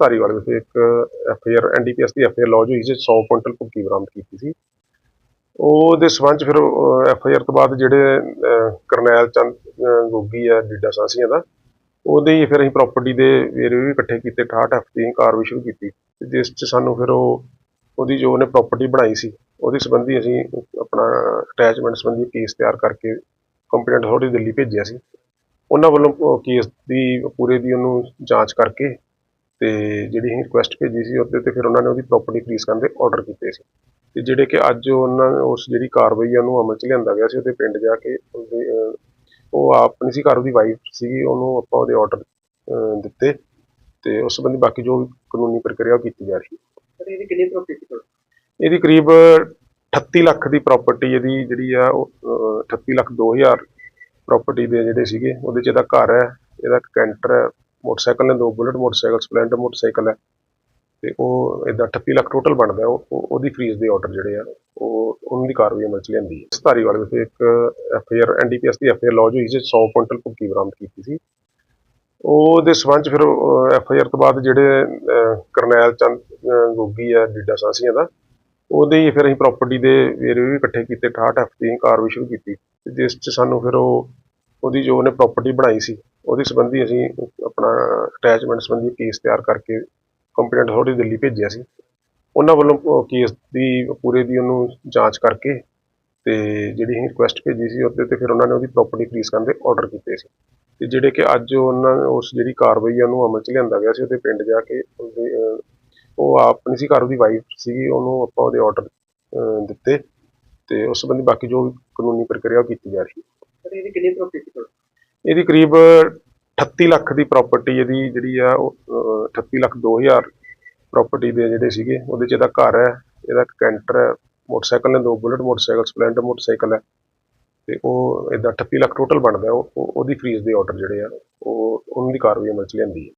ਧਾਰੀਵਾਲ ਵਿਖੇ ਇੱਕ F I R NDPS ਦੀ ਐਫ ਆਈ ਆਰ ਲੌਜ ਹੋਈ ਸੀ 100 ਕੁਇੰਟਲ ਭੁੱਕੀ ਬਰਾਮਦ ਕੀਤੀ ਸੀ। ਉਹਦੇ ਸਬੰਧ 'ਚ ਫਿਰ ਐਫ ਆਈ ਆਰ ਤੋਂ ਬਾਅਦ ਜਿਹੜੇ ਕਰਨੈਲ ਚੰਦ ਗੋਗੀ ਆ, ਡੀਡਾ ਸਾਂਸੀਆਂ ਦਾ, ਉਹਦੇ ਹੀ ਫਿਰ ਅਸੀਂ ਪ੍ਰਾਪਰਟੀ ਦੇ ਵੇਰਵੇ ਵੀ ਇਕੱਠੇ ਕੀਤੇ 68 ਐਫ ਦੀ ਕਾਰਵਾਈ ਸ਼ੁਰੂ ਕੀਤੀ। ਤੇ ਜਿਸ 'ਚ ਸਾਨੂੰ ਫਿਰ ਉਹ, ਉਹਦੀ ਜੋ ਉਹਨੇ ਪ੍ਰਾਪਰਟੀ ਬਣਾਈ ਸੀ, ਉਹਦੇ ਸੰਬੰਧੀ ਅਸੀਂ ਆਪਣਾ ਅਟੈਚਮੈਂਟ ਸੰਬੰਧੀ ਕੇਸ ਤਿਆਰ ਕਰਕੇ ਕੰਪਲੇਂਟ ਅਥਾਰਟੀ ਦਿੱਲੀ ਭੇਜਿਆ ਸੀ। ਉਹਨਾਂ ਵੱਲੋਂ ਕੇਸ ਦੀ, ਪੂਰੇ ਦੀ ਉਹਨੂੰ ਜਾਂਚ ਕਰਕੇ ਤੇ ਜਿਹੜੀ ਅਸੀਂ ਰਿਕੁਐਸਟ ਭੇਜੀ ਸੀ ਉਹਦੇ ਤੇ ਫਿਰ ਉਹਨਾਂ ਨੇ ਉਹਦੀ ਪ੍ਰਾਪਰਟੀ ਫਰੀਜ਼ ਕਰਨ ਦੇ ਆਰਡਰ ਕੀਤੇ ਸੀ। ਤੇ ਜਿਹੜੇ ਕਿ ਅੱਜ ਉਹਨਾਂ ਉਸ ਜਿਹੜੀ ਕਾਰਵਾਈ ਆ ਉਹਨੂੰ ਅਮਲ 'ਚ ਲਿਆਂਦਾ ਗਿਆ ਸੀ ਉਹਦੇ ਪਿੰਡ ਜਾ ਕੇ ਉਹ ਆਪ ਨਹੀਂ ਸੀ ਘਰ ਉਹਦੀ ਵਾਈਫ ਸੀਗੀ ਉਹਨੂੰ ਆਪਾਂ ਉਹਦੇ ਆਰਡਰ ਦਿੱਤੇ ਤੇ ਉਸ ਸੰਬੰਧੀ ਬਾਕੀ ਜੋ ਕਾਨੂੰਨੀ ਪ੍ਰਕਿਰਿਆ ਉਹ ਕੀਤੀ ਜਾ ਰਹੀ ਹੈ। ਇਹਦੀ ਕਿੰਨੀ ਸੀ ਇਹਦੀ ਕਰੀਬ 38 ਲੱਖ ਦੀ ਪ੍ਰਾਪਰਟੀ ਇਹਦੀ ਜਿਹੜੀ ਆ ਉਹ ਅਹ, 38 ਲੱਖ 2000 ਪ੍ਰਾਪਰਟੀ ਦੇ ਜਿਹੜੇ ਸੀਗੇ ਉਹਦੇ ਚ ਇਹਦਾ ਘਰ ਹੈ ਇਹਦਾ ਇੱਕ ਕੈਂਟਰ ਹੈ ਮੋਟਰਸਾਈਕਲ ਨੇ, ਦੋ ਬੁਲਟ ਮੋਟਰਸਾਈਕਲ, ਸਪਲੈਂਡਰ ਮੋਟਰਸਾਈਕਲ ਹੈ। ਤੇ ਉਹ ਇਹਦਾ 38 ਲੱਖ ਟੋਟਲ ਬਣਦਾ ਉਹ ਉਹਦੀ ਫਰੀਜ਼ ਦੇ ਆਰਡਰ ਜਿਹੜੇ ਆ, ਉਹ ਉਹਨਾਂ ਦੀ ਕਾਰਵਾਈ ਅਮਲ ਚ ਲਿਆਂਦੀ ਹੈ। ਧਾਰੀਵਾਲ ਵਿਖੇ ਇੱਕ F I R N D P NDPS the F I R lodge ਹੋਈ ਸੀ 100 ਕੁਇੰਟਲ ਭੁੱਕੀ ਬਰਾਮਦ ਕੀਤੀ ਸੀ। ਉਹਦੇ ਸਬੰਧ 'ਚ ਫਿਰ ਐਫ ਆਈ ਆਰ ਤੋਂ ਬਾਅਦ ਜਿਹੜੇ ਕਰਨੈਲ ਚੰਦ ਗੋਗੀ ਆ ਡੀਡਾ ਸਾਂਸੀਆਂ ਦਾ, ਉਹਦੇ ਹੀ ਫਿਰ ਅਸੀਂ ਪ੍ਰਾਪਰਟੀ ਦੇ ਵੇਰਵੇ ਵੀ ਇਕੱਠੇ ਕੀਤੇ 68 ਐਫ ਦੀ ਕਾਰਵਾਈ ਸ਼ੁਰੂ ਕੀਤੀ। ਤੇ ਜਿਸ 'ਚ ਸਾਨੂੰ ਫਿਰ ਉਹ, ਉਹਦੀ ਜੋ ਉਹਨੇ ਪ੍ਰਾਪਰਟੀ ਬਣਾਈ ਸੀ ਉਹਦੇ ਸੰਬੰਧੀ ਅਸੀਂ ਆਪਣਾ ਅਟੈਚਮੈਂਟ ਸੰਬੰਧੀ ਕੇਸ ਤਿਆਰ ਕਰਕੇ ਕੰਪਲੇਂਟ ਅਥਾਰਟੀ ਦਿੱਲੀ ਭੇਜਿਆ ਸੀ। ਉਹਨਾਂ ਵੱਲੋਂ ਕੇਸ ਦੀ, ਪੂਰੇ ਦੀ ਉਹਨੂੰ ਜਾਂਚ ਕਰਕੇ ਤੇ ਜਿਹੜੀ ਅਸੀਂ ਰਿਕੁਐਸਟ ਭੇਜੀ ਸੀ ਉਹਦੇ ਤੇ ਫਿਰ ਉਹਨਾਂ ਨੇ ਉਹਦੀ ਪ੍ਰਾਪਰਟੀ ਫਰੀਜ਼ ਕਰਨ ਦੇ ਆਰਡਰ ਕੀਤੇ ਸੀ। ਤੇ ਜਿਹੜੇ ਕਿ ਅੱਜ ਉਹਨਾਂ, ਉਸ ਜਿਹੜੀ ਕਾਰਵਾਈ ਆ, ਉਹਨੂੰ ਅਮਲ 'ਚ ਲਿਆਂਦਾ ਗਿਆ ਸੀ, ਉਹਦੇ ਪਿੰਡ ਜਾ ਕੇ ਉਹਦੇ ਉਹ ਆਪ ਨਹੀਂ ਸੀ ਘਰ, ਉਹਦੀ ਵਾਈਫ ਸੀਗੀ, ਉਹਨੂੰ ਆਪਾਂ ਉਹਦੇ ਆਰਡਰ ਦਿੱਤੇ ਤੇ ਉਸ ਸੰਬੰਧੀ ਬਾਕੀ ਜੋ ਵੀ ਕਾਨੂੰਨੀ ਪ੍ਰਕਿਰਿਆ ਉਹ ਕੀਤੀ ਜਾ ਰਹੀ। ਹੈ ਕਿੰਨੀ ਪ੍ਰੋਫਿਟ ਇਹਦੀ ਕਰੀਬ 38 ਲੱਖ ਦੀ ਪ੍ਰਾਪਰਟੀ ਇਹਦੀ ਜਿਹੜੀ ਆ ਉਹ ਅਹ, 38 ਲੱਖ 2000 ਪ੍ਰਾਪਰਟੀ ਦੇ ਜਿਹੜੇ ਸੀਗੇ ਉਹਦੇ ਚ ਇਹਦਾ ਘਰ ਹੈ ਇਹਦਾ ਇੱਕ ਕੈਂਟਰ ਹੈ ਮੋਟਰਸਾਈਕਲ ਨੇ ਦੋ ਬੁਲਟ ਮੋਟਰਸਾਈਕਲ ਸਪਲੈਂਡਰ ਮੋਟਰਸਾਈਕਲ ਹੈ। ਤੇ ਉਹ ਇਹਦਾ 38 ਲੱਖ ਟੋਟਲ ਬਣਦਾ ਉਹ ਉਹਦੀ ਫਰੀਜ਼ ਦੇ ਆਰਡਰ ਜਿਹੜੇ ਆ ਉਹ ਉਹਨਾਂ ਦੀ ਕਾਰਵਾਈ ਅਮਲ ਚ ਲਿਆਂਦੀ ਹੈ।